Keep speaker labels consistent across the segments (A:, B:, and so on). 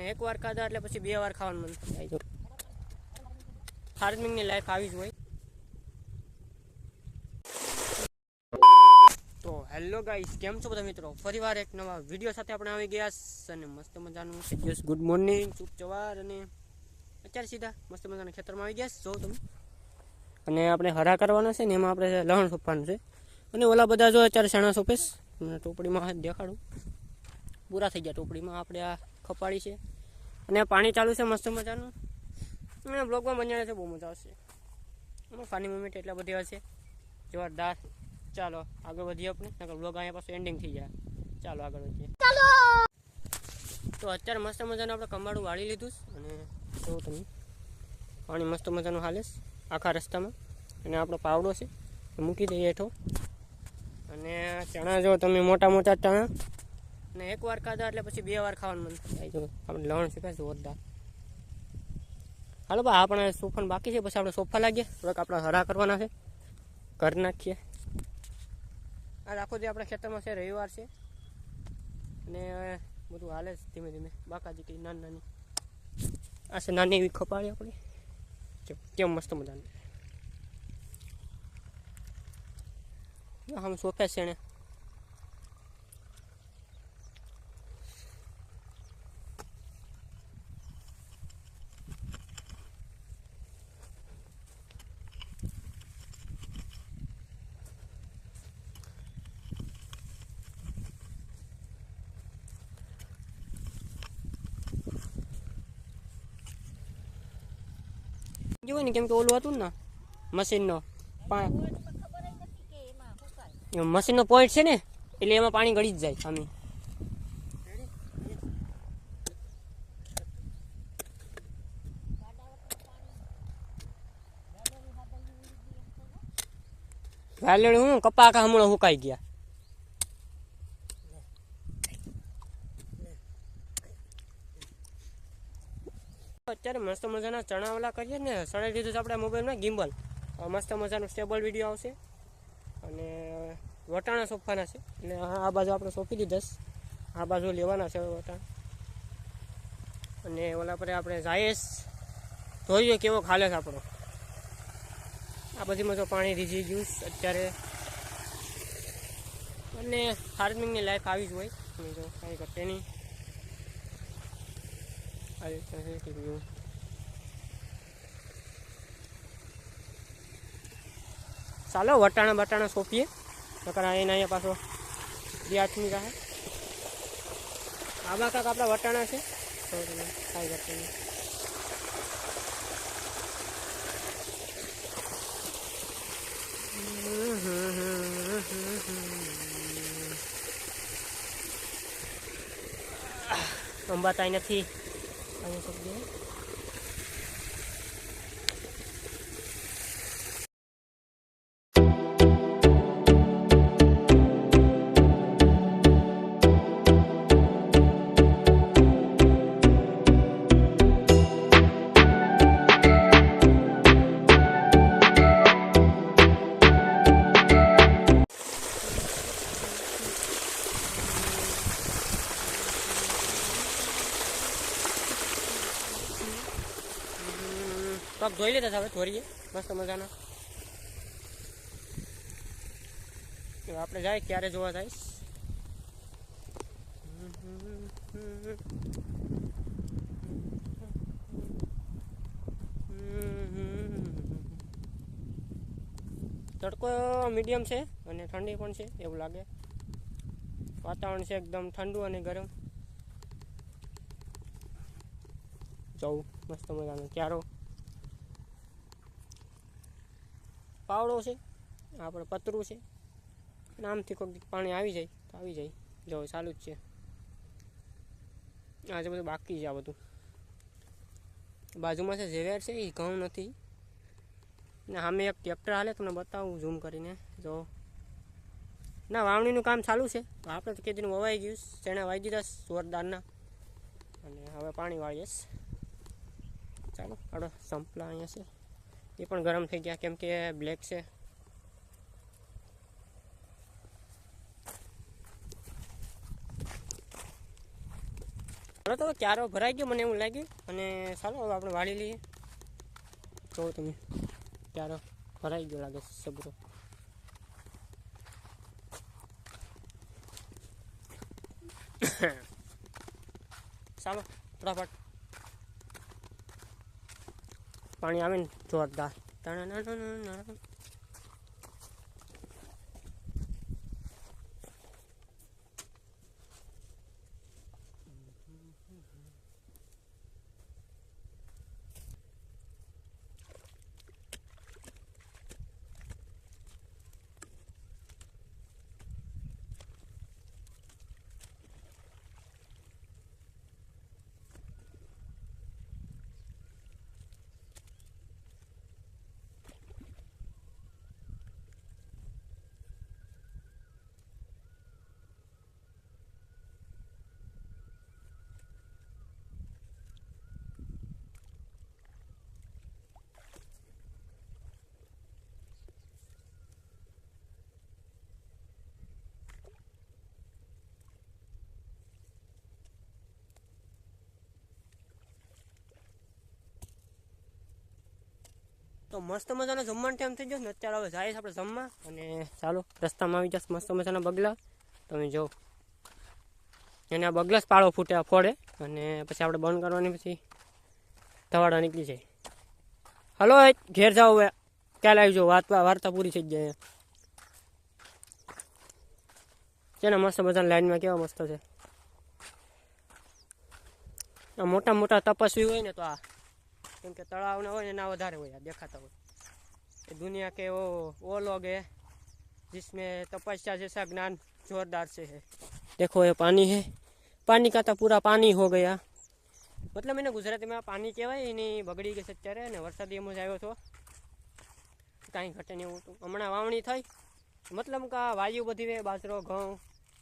A: અને એક વાર ખાધા એટલે પછી બે વાર ખાવાનું મન થાય. ફાર્મિંગ ફાર્મિંગની લાઈફ આવી જ હોય. તો હેલો ગાઈસ કેમ છો બધા મિત્રો? ફરીવાર એક નવા વીડિયો સાથે આપણે આવી ગયા અને મસ્ત મજાનું જસ્ટ ગુડ મોર્નિંગ શુભ સવાર અને અત્યારે સીધા મસ્ત મજાના ખેતરમાં આવી ગયા જો તમે. અને આપણે હરા કરવાના છે ને એમાં આપણે લહણ સોંપવાનું છે. અને ઓલા બધા જો અત્યારે ચણા સોંપેશ ટોપડીમાં દેખાડું. પૂરા થઈ ગયા ટોપડીમાં. આપણે આ ખપાડી છે. અને પાણી ચાલુ છે મસ્ત મજાનું. અને બ્લોગમાં મજા છે બહુ મજા આવશે. ફાની મુમેન્ટ એટલા બધી હશે જોરદાર. ચાલો આગળ વધીએ આપણે. નકર બ્લોગ અહીંયા પાછું એન્ડિંગ થઈ જાય. ચાલો આગળ વધીએ. તો અત્યારે મસ્ત મજાનું આપણે કમાડું વાળી લીધું અને જોઉં તમે પાણી મસ્ત મજાનું હાલે આખા રસ્તામાં. અને આપણો પાવડો છે મૂકી દઈએ હેઠો. અને ચણા જો તમે મોટા મોટા ચણા અને એક વાર ખાધા એટલે પછી બે વાર ખાવાનું મન થાય જો આપણે લવણ શીખાય જોરદાર. હાલો બા, આપણે સોફાન બાકી છે, પછી આપણે સોફા લાગીએ. થોડાક આપણે હરા કરવાના છે. ઘર નાખીએ. આ આખો જે આપણા ખેતરમાં છે, રવિવાર છે. ને બધું હાલે છે ધીમે ધીમે. બાકાજી કઈ નાની નાની. આ છે નાની એવી ખપાળી આપણી. કેમ મસ્ત મજાની. આમ સોફે છે એને જોયું ને કેમ કે ઓલું હતું ને મશીનનો મશીન મશીનનો પોઈન્ટ છે ને એટલે એમાં પાણી ગળી જ જાય આમી વાલેડ હું કપા હમણાં હુકાઈ ગયા અત્યારે મસ્ત મજાના ચણા કરીએ ને સડાઈ દીધું છે આપણે મોબાઈલમાં, ગિમ્બલ. મસ્ત મજાનું સ્ટેબલ વીડિયો આવશે. અને વટાણા સોંપવાના છે. એટલે આ બાજુ આપણે સોંપી દીધા. આ બાજુ લેવાના છે વટાણા. અને ઓલા પર આપણે જાયેશ જોઈએ કેવો ખાલે છે આપણો. આ બધીમાં તો પાણી રીઝી ગયું અત્યારે. અને ફાર્મિંગની લાઈફ આવી જ હોય. અને જો કાંઈ ઘટે નહીં. આ રીતે ચાલો, વટાણા બટાણા સોંપીએ. નકર એના અહીંયા પાછો બે આઠમી રહે. આમાં કાંક આપણા વટાણા છે. તો તમે કાંઈ ઘટે નહીં અંબાતાઈ નથી. અહીંયા ધોઈ લીધા છે હવે ધોરીએ. મસ્ત મજાના. આપણે જાય ક્યારે જોવા જઈશ તડકો મીડિયમ છે અને ઠંડી પણ છે, એવું લાગે. વાતાવરણ છે એકદમ ઠંડુ અને ગરમ. જવું મસ્ત મજાનો. ક્યારો? પાવડો છે, આપણે પતરું છે અને આમથી કોઈક પાણી આવી જાય, તો આવી જાય. જો ચાલુ જ છે. આજે બધું બાકી છે આ બધું. બાજુમાં છે ઝેવેર છે, એ ઘઉં નથી. ને સામે એક ટ્રેક્ટર હાલે, તમને બતાવું ઝૂમ કરીને. જો. ના, વાવણીનું કામ ચાલુ છે. આપણે તો કેદીનું વવાઈ ગયું ચણા વાવી દીધા જોરદારના. અને હવે પાણી વાળીએ ચાલો આડો સંપલા અહીંયા છે. એ પણ ગરમ થઈ ગયા, કેમ કે બ્લેક છે. હાલો તો ક્યારો ભરાઈ ગયો મને એવું લાગ્યું. અને ચાલો હવે આપણે વાળી લઈએ. જો તમે, ક્યારો ભરાઈ ગયો લાગે છે સબરો. ચાલો, ફટાફટ. પાણી આવે ને જોરદાર તો મસ્ત મજાનો જમવાનો ટાઈમ થઈ જશે ને અત્યારે હવે જાય આપણે જમવા. અને ચાલો, રસ્તામાં આવી જશે મસ્ત મજાના બગલા. તમે જો, એને આ બગલા પાળો ફૂટે ફોડે. અને પછી આપણે બંધ કરવાની, પછી ધવાડા નીકળી જાય. હલો ઘેર જાઓ હવે. ક્યારે આવી જાઓ. વાત, વાર્તા પૂરી થઈ જાય છે ને મસ્ત મજાની લાઈનમાં કેવા મસ્ત છે. આ મોટા મોટા તપસ્વી હોય ને તો આ કેમ કે તળાવના હોય ને એના વધારે હોય આ દેખાતા હોય ये दुनिया के वो वो लोग हैं जिसमें तपस्या जैसा ज्ञान जोरदार से है देखो ये पानी है पानी का तो पूरा पानी हो गया મતલબ એને ગુજરાતીમાં પાણી કહેવાય એની બગડી ગઈ છે અત્યારે ને વરસાદ એમ જ આવ્યો હતો કાંઈ ઘટે નહીં એવું હતું હમણાં વાવણી થઈ મતલબ કે આ વાયુ બધી હોય બાજરો ઘઉં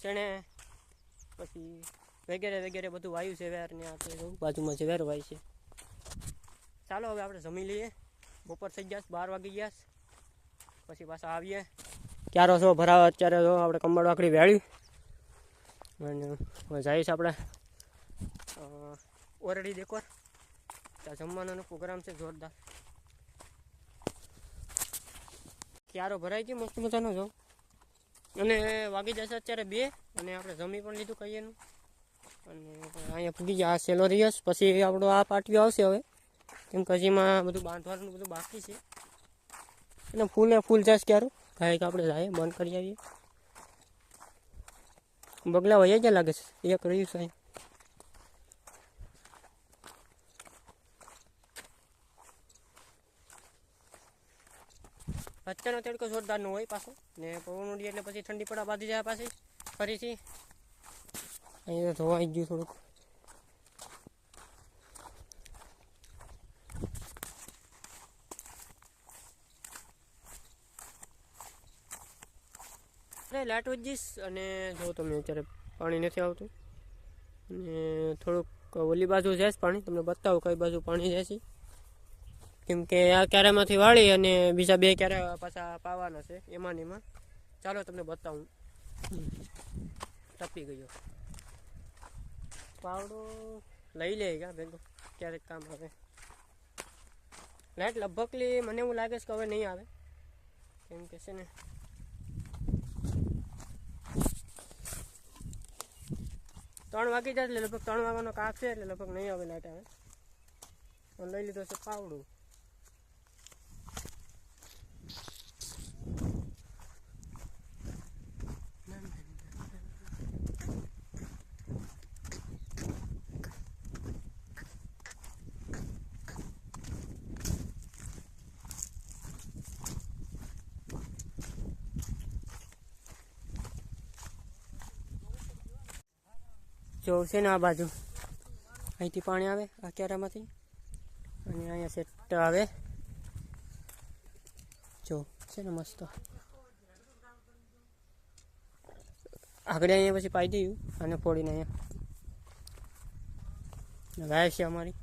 A: ચણે પછી વગેરે વગેરે બધું વાયુ છે વેર ને આ તે બધું બાજુમાં છે વેર વાય છે ચાલો હવે આપણે જમી લઈએ. બપોર થઈ ગયા બાર વાગી ગયા પછી પાછા આવીએ. ક્યારો છો? ભરાવા અત્યારે જો આપણે કમળ વાકડી વેળ્યું. અને જઈશ આપણે ઓરડી દેકોર ત્યાં જમવાનો પ્રોગ્રામ છે, જોરદાર. ક્યારો ભરાઈ ગયો મસ્ત મજાનો જો અને વાગી જશે અત્યારે બે, અને આપણે જમી પણ લીધું કહીએનું અને અહીંયા ફૂગી ગયા આ સેલો રિયસ પછી આપણો આ પાટિયો આવશે હવે. કેમ કે હજીમાં બધું બાંધવાનું બધું બાકી છે. એટલે ફૂલે ફૂલ જશ ક્યારું? કે આપણે જાય બંધ કરી આવીએ. બગલા વયા ક્યાં લાગે છે? એક રહ્યું છે અત્યારનો તડકો જોરદારનો હોય પાછો. ને પવન ઉડી એટલે પછી ઠંડી પડવા બાંધી જાય પાછી. ફરીથી. અહીંયા ધોવાઈ ગયું થોડુંક. અરે લાઇટ વજીશ અને જો તમે અત્યારે પાણી નથી આવતું, અને થોડુંક ઓલી બાજુ જાય પાણી, તમને બતાવું કઈ બાજુ પાણી જાય છે. કેમ કે આ ક્યારામાંથી વાળી અને બીજા બે ક્યારા પાછા પાવાના છે, એમાં ને એમાં. ચાલો તમને બતાવું. ટપી ગયો. પાવડો લઈ લે ક્યાં ભેગો, ક્યારેક કામ આવે. લાઈટ લગભગલી મને એવું લાગે છે કે હવે નહીં આવે. કેમ કે છે ને ત્રણ વાગી જાય લગભગ ત્રણ વાગવાનો કાક છે એટલે લગભગ નહીં આવે લાઈટ આવે લઈ લીધો છે પાવડું. જો છે ને આ બાજુ. અહીંથી પાણી આવે, આ ક્યારામાંથી? અને અહીંયા સેટ આવે. જો, છે ને મસ્ત. આગળ અહીંયા પછી પાઈ દઈએ અને ફોડીને અહીંયા. ગાય છે અમારી.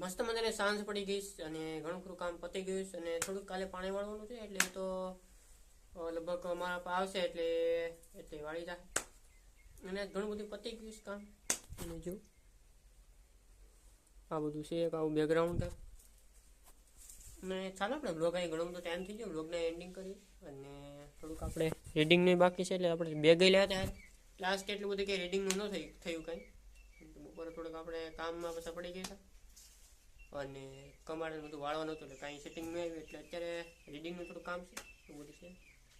A: મસ્ત મજાની સાંજ પડી ગઈ અને ઘણું ખરું કામ પતી ગયું છે અને થોડુંક કાલે પાણી વાળવાનું છે એટલે તો લગભગ અમારા પા આવશે એટલે એટલે વાળી જાય અને ઘણું બધું પતી ગયું છે કામ. અને જો, આ બધું છે, એક આવું બેકગ્રાઉન્ડ અને ચાલો આપણે બ્લોગ અહીં ઘણો બધો ટાઈમ થઈ ગયો. બ્લોગને એન્ડિંગ કરી અને થોડુંક આપણે રીડિંગનું બાકી છે એટલે આપણે બે લેવા ત્યારે લાસ્ટ એટલું બધું કંઈ રીડિંગનું ન થઈ, થયું કંઈ. બપોરે થોડુંક આપણે કામમાં પાછા પડી ગયા હતા. અને કમાડે બધું વાળવાનું હતું એટલે કાંઈ સેટિંગ નહીં આવ્યું એટલે અત્યારે રીડિંગનું થોડું કામ છે, એવું બધું છે.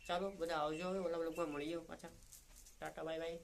A: ચાલો, બધા આવજો હવે, ઓલા બ્લોગમાં મળીએ પાછા. Tata, bye bye.